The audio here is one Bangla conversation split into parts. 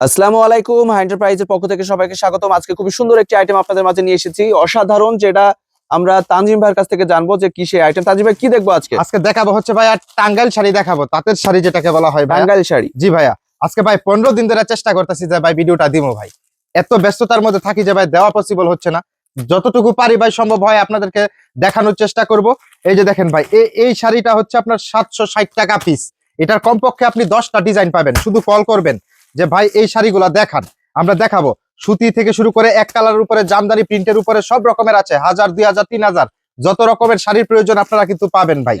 আসসালামু আলাইকুম এন্টারপ্রাইজের পক্ষ থেকে সবাইকে স্বাগতম। আজকে খুবই সুন্দর একটি আইটেম আপনাদের মাঝে নিয়ে এসেছি। অসাধারণ যেটা আমরা তানজিম ভাইয়ের কাছ থেকে জানব যে কি সেই আইটেম তানজিম ভাই কি দেখব আজকে? আজকে দেখাবো হচ্ছে ভাইয়া টাঙ্গাইল শাড়ি দেখাবো তাঁতের শাড়ি যেটাকে বলা হয় বাঙ্গালি শাড়ি। জি ভাইয়া আজকে ভাই পনেরো দিন ধরে চেষ্টা করতেছি যে ভাই ভিডিওটা দিব ভাই। এত ব্যস্ততার মধ্যে থাকি যে ভাই দেওয়া পসিবল হচ্ছে না। যতটুকু পারি ভাই সম্ভব হয় আপনাদেরকে দেখানোর চেষ্টা করব। এই যে দেখেন ভাই এই এই শাড়িটা হচ্ছে আপনার সাতশো ষাট টাকা পিস এটার কমপক্ষে আপনি দশটা ডিজাইন পাবেন শুধু কল করবেন। যে ভাই এই শাড়িগুলা দেখান। আমরা দেখাবো। সুতি থেকে শুরু করে এক কালারের উপরে জামদানি প্রিন্টের উপরে সব রকমের আছে। হাজার দুই হাজার তিন হাজার। যত রকমের শাড়ির প্রয়োজন আপনারা কিন্তু পাবেন ভাই।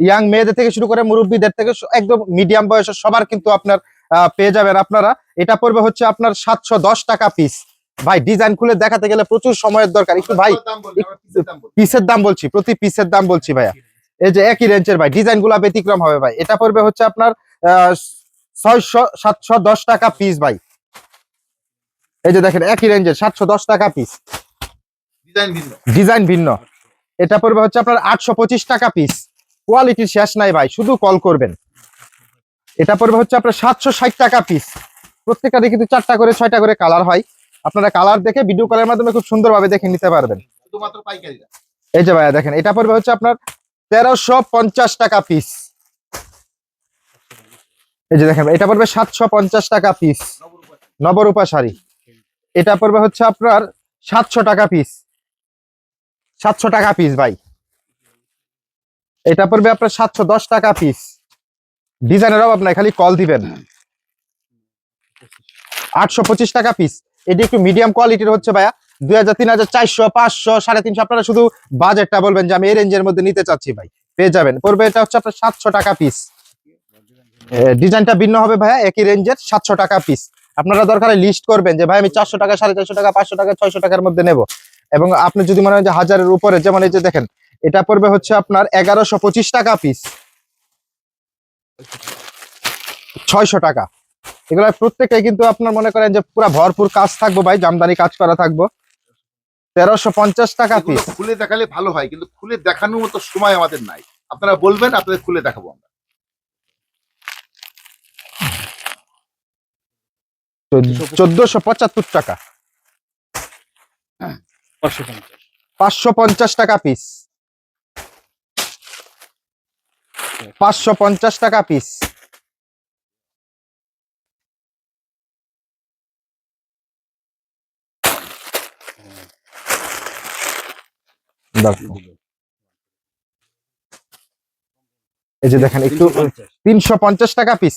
ইয়াং মেয়েদের থেকে শুরু করে মুরব্বীদের থেকে একদম মিডিয়াম বয়সের সবার কিন্তু আপনার আহ, পেয়ে যাবেন আপনারা। এটা পড়বে হচ্ছে আপনার সাতশো দশ টাকা পিস ভাই ডিজাইন খুলে দেখাতে গেলে প্রচুর সময়ের দরকার। একটু ভাই পিসের দাম বলছি প্রতি পিসের দাম বলছি ভাইয়া। এই যে একই রেঞ্জের ভাই ডিজাইনগুলা ব্যতিক্রম হবে ভাই। এটা পড়বে হচ্ছে আপনার ছয়শো সাতশো দশ টাকা পিস ভাই। এই যে দেখেন একই রেঞ্জের সাতশো দশ টাকা পিস ডিজাইন ভিন্ন। ডিজাইন ভিন্ন। এটা পড়বে হচ্ছে আপনার আটশো পঁচিশ টাকা পিস কোয়ালিটির শেষ নাই ভাই শুধু কল করবেন। এটা পড়বে হচ্ছে আপনার সাতশো ষাট টাকা পিস প্রত্যেকটা কিন্তু চারটা করে ছয়টা করে কালার হয়। আপনারা কালার দেখে ভিডিও কলের মাধ্যমে খুব সুন্দরভাবে দেখে নিতে পারবেন। এই যে ভাইয়া দেখেন এটা পড়বে হচ্ছে আপনার তেরোশো পঞ্চাশ টাকা পিস এই যে দেখেন, এটা পড়বে সাতশো পঞ্চাশ টাকা পিস নবরূপা শাড়ি। এটা পড়বে হচ্ছে আপনার সাতশো টাকা পিস সাতশো টাকা পিস ভাই। এটা পড়বে আপনার সাতশো দশ টাকা পিস ডিজাইনের অভাব নাই, খালি কল দিবেন। আটশো পঁচিশ টাকা পিস এটি একটু মিডিয়াম কোয়ালিটির হচ্ছে ভাইয়া। দুই হাজার, তিন হাজার, চারশো, পাঁচশো, সাড়ে তিনশো, আপনারা শুধু বাজেটটা বলবেন যে আমি এই রেঞ্জের মধ্যে নিতে চাচ্ছি ভাই। পেয়ে যাবেন। পড়বে এটা হচ্ছে আপনার সাতশো টাকা পিস ডিজাইনটা ভিন্ন হবে ভাইয়া একই রেঞ্জের সাতশো টাকা পিস আপনারা দরকারে লিস্ট করবেন যে ভাই আমি চারশো টাকা সাড়ে চারশো টাকা পাঁচশো টাকা ছয়শো টাকার মধ্যে নেব। এবং আপনি যদি মনে হয় যে হাজারের উপরে যেমন এই যে দেখেন এটা পড়বে হচ্ছে আপনার এগারোশো পঁচিশ টাকা পিস ছয়শো টাকা। এগুলো প্রত্যেকটাই কিন্তু আপনার মনে করেন যে পুরো ভরপুর কাজ থাকব ভাই জামদানি কাজ করা থাকব। তেরোশো পঞ্চাশ টাকা পিস খুলে দেখালে ভালো হয় কিন্তু খুলে দেখানোর মতো সময় আমাদের নাই। আপনারা বলবেন আপনাদের খুলে দেখাবো আমরা। চোদ্দশো পঁচাত্তর। টাকা। পাঁচশো পঞ্চাশ। টাকা পিস পাঁচশো পঞ্চাশ টাকা পিস এই যে দেখেন একটু তিনশো পঞ্চাশ। টাকা পিস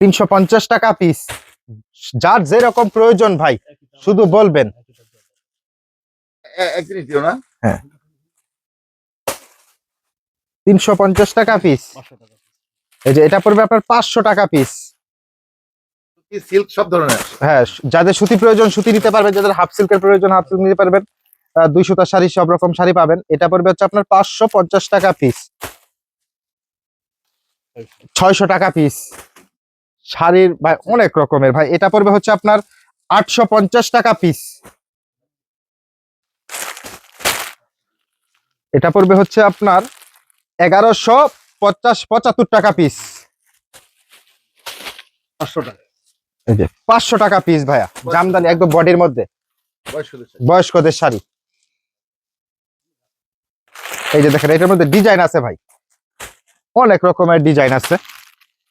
তিনশো পঞ্চাশ টাকা পিস যার যেরকম প্রয়োজন ভাই শুধু বলবেন। না। তিনশো পঞ্চাশ টাকা পিস এই যে এটা পড়বে আপনার পাঁচশো টাকা পিস সিল্ক সব ধরনের? হ্যাঁ যাদের সুতি প্রয়োজন সুতি নিতে পারবেন যাদের হাফ সিল্কের প্রয়োজন হাফ সিল্ক নিতে পারবেন দুই সুতার শাড়ি সব রকম শাড়ি পাবেন। এটা পড়বে হচ্ছে আপনার পাঁচশো পঞ্চাশ টাকা পিস ছয়শো টাকা পিস শাড়ির ভাই অনেক রকমের। ভাই এটা পড়বে হচ্ছে আপনার আটশো পঞ্চাশ টাকা পিস এটা পড়বে হচ্ছে আপনার এগারোশো পঞ্চাশ পঁচাত্তর টাকা পিস পাঁচশো টাকা। এই যে পাঁচশো টাকা পিস ভাইয়া। জামদানি একদম বডির মধ্যে। বয়স্কদের শাড়ি। এই যে দেখেন এটার মধ্যে ডিজাইন আছে ভাই। অনেক রকমের ডিজাইন আছে।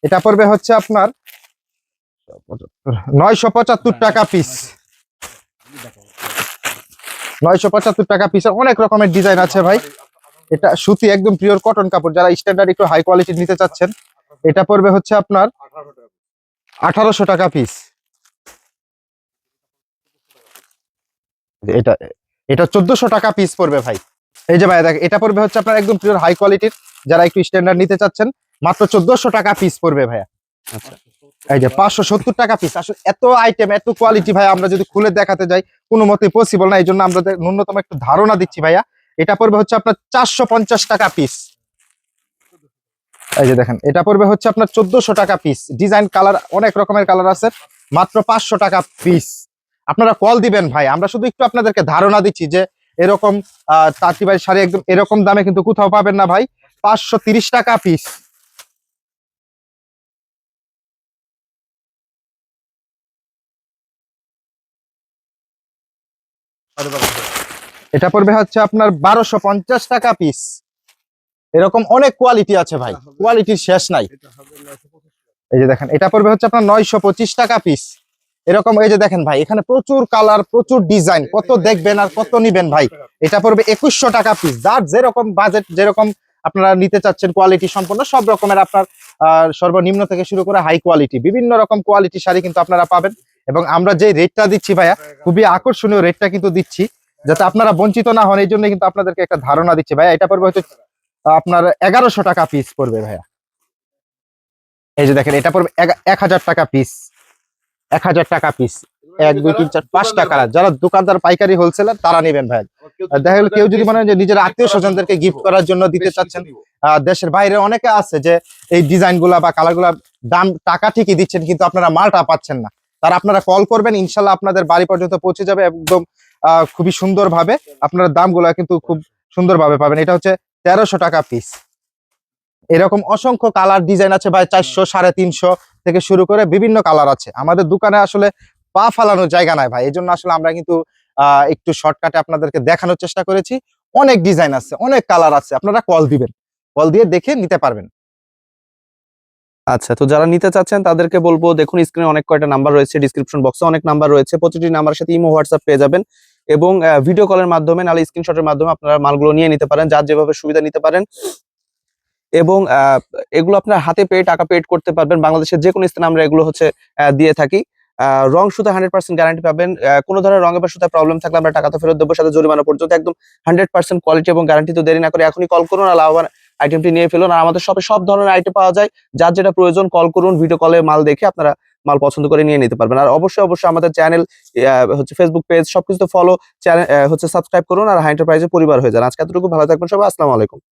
এটা পড়বে হচ্ছে আপনার নয়শো পঁচাত্তর টাকা পিস নয়শো পঁচাত্তর টাকা পিস অনেক রকমের ডিজাইন আছে ভাই। এটা সুতি একদম পিওর কটন কাপড়, যারা স্ট্যান্ডার্ড একটু হাই কোয়ালিটি নিতে চাচ্ছেন, এটা পড়বে হচ্ছে আপনার আঠারোশো টাকা পিস এটা এটা চোদ্দশো টাকা পিস পড়বে ভাই। এই যে ভাই, দেখ, এটা পড়বে হচ্ছে আপনার একদম পিওর হাই কোয়ালিটির যারা একটু স্ট্যান্ডার্ড নিতে চাচ্ছেন মাত্র চোদ্দশো টাকা পিস পড়বে ভাইয়া। এই যে পাঁচশো সত্তর টাকা পিস আসলে এত আইটেম এত কোয়ালিটি ভাই আমরা যদি খুলে দেখাতে যাই কোনো মতে পসিবল না এই জন্য আমরা ন্যূনতম একটু ধারণা দিচ্ছি ভাইয়া। এটা পড়বে হচ্ছে আপনার চারশো পঞ্চাশ টাকা পিস এই যে দেখেন এটা পড়বে হচ্ছে আপনার চোদ্দশো টাকা পিস ডিজাইন কালার অনেক রকমের কালার আছে মাত্র পাঁচশো টাকা পিস আপনারা কল দিবেন ভাই আমরা শুধু একটু আপনাদেরকে ধারণা দিচ্ছি যে এরকম আহ তাঁতি ভাই শাড়ি একদম এরকম দামে কিন্তু কোথাও পাবেন না ভাই। পাঁচশো তিরিশ টাকা পিস এটা পড়বে হচ্ছে আপনার বারোশো পঞ্চাশ টাকা পিস এরকম অনেক কোয়ালিটি আছে ভাই। কোয়ালিটির শেষ নাই। এই যে দেখেন এটা পড়বে হচ্ছে আপনার নয়শো পঁচিশ টাকা পিস এরকম এই যে দেখেন ভাই এখানে প্রচুর কালার প্রচুর ডিজাইন কত দেখবেন আর কত নিবেন ভাই। এটা পড়বে একুশশো টাকা পিস যার যেরকম বাজেট যেরকম আপনারা নিতে চাচ্ছেন কোয়ালিটি সম্পন্ন সব রকমের আপনার সর্বনিম্ন থেকে শুরু করে হাই কোয়ালিটি বিভিন্ন রকম কোয়ালিটি শাড়ি কিন্তু আপনারা পাবেন। এবং আমরা যে রেটটা দিচ্ছি ভাইয়া খুবই আকর্ষণীয় রেটটা কিন্তু দিচ্ছি যাতে আপনারা বঞ্চিত না হন এই জন্য কিন্তু আপনাদেরকে একটা ধারণা দিচ্ছি ভাইয়া। এটা পড়বে আহ, আপনার এগারোশো টাকা পিস পড়বে ভাইয়া। এই যে দেখেন এটা পড়বে এক হাজার টাকা পিস এক হাজার টাকা পিস এক দুই তিন চার পাঁচটা কালার যারা দোকানদার পাইকারি হোলসেলার তারা নেবেন ভাই দেখা গেল কেউ যদি মনে হয় নিজের আত্মীয় স্বজনদেরকে গিফট করার জন্য দিতে চাচ্ছেন দেশের বাইরে অনেকে আছে যে এই ডিজাইনগুলা বা কালারগুলা দাম টাকা ঠিকই দিচ্ছেন কিন্তু আপনারা মালটা পাচ্ছেন না। তার আপনারা কল করবেন, ইনশাল্লাহ আপনাদের বাড়ি পর্যন্ত পৌঁছে যাবে একদম খুবই সুন্দর ভাবে আপনারা দামগুলা কিন্তু খুব সুন্দর ভাবে পাবেন। এটা হচ্ছে তেরোশো টাকা পিস এরকম অসংখ্য কালার ডিজাইন আছে ভাই, চারশো, সাড়ে তিনশো থেকে শুরু করে বিভিন্ন কালার আছে। আমাদের দোকানে আসলে পা ফালানোর জায়গা নাই ভাই। এই জন্য আসলে আমরা কিন্তু একটু শর্টকাটে আপনাদেরকে দেখানোর চেষ্টা করেছি। অনেক ডিজাইন আছে, অনেক কালার আছে। আপনারা কল দিবেন। কল দিয়ে দেখে নিতে পারবেন। আচ্ছা তো যারা নিতে চাচ্ছেন তাদেরকে বলব, দেখুন স্ক্রিনে অনেক কয়টা নাম্বার রয়েছে ডিসক্রিপশন বক্সে অনেক নাম্বার রয়েছে, প্রতিটি নাম্বারের সাথে ইমো হোয়াটসঅ্যাপ পেয়ে যাবেন এবং ভিডিও কলের মাধ্যমে নাহলে স্ক্রিনশটের মাধ্যমে আপনারা মালগুলো নিয়ে নিতে পারেন, যার যেভাবে সুবিধা নিতে পারেন। এবং এগুলো আপনার হাতে পেয়ে টাকা পেড করতে পারবেন, বাংলাদেশের যে কোনো স্থানে আমরা এগুলো হচ্ছে দিয়ে থাকি। রং সুতা হান্ড্রেড পার্সেন্ট গ্যারান্টি পাবেন কোনো ধরনের রঙের বা সুতা প্রবলেম থাকলে আমরা টাকা তো ফেরত দেবো সাথে জরিমানা পর্যন্ত, একদম হান্ড্রেড পার্সেন্ট কোয়ালিটি এবং গ্যারান্টি তো দেরি না করে এখনই কল করুন আর লাভবান আইটেমটি নিয়ে ফেলুন। আর আমাদের শপে সব ধরনের আইটেম পাওয়া যায়। যার যেটা প্রয়োজন কল করুন ভিডিও কলে মাল দেখে আপনারা মাল পছন্দ করে নিয়ে নিতে পারবেন। আর অবশ্যই অবশ্যই আমাদের চ্যানেল হচ্ছে ফেসবুক পেজ সবকিছু ফলো চ্যানেল হচ্ছে সাবস্ক্রাইব করুন। আর হাই এন্টারপ্রাইজের পরিবার হয়ে যান। আজকে এতটুকু, ভালো থাকবেন সবাই। আসসালামু আলাইকুম।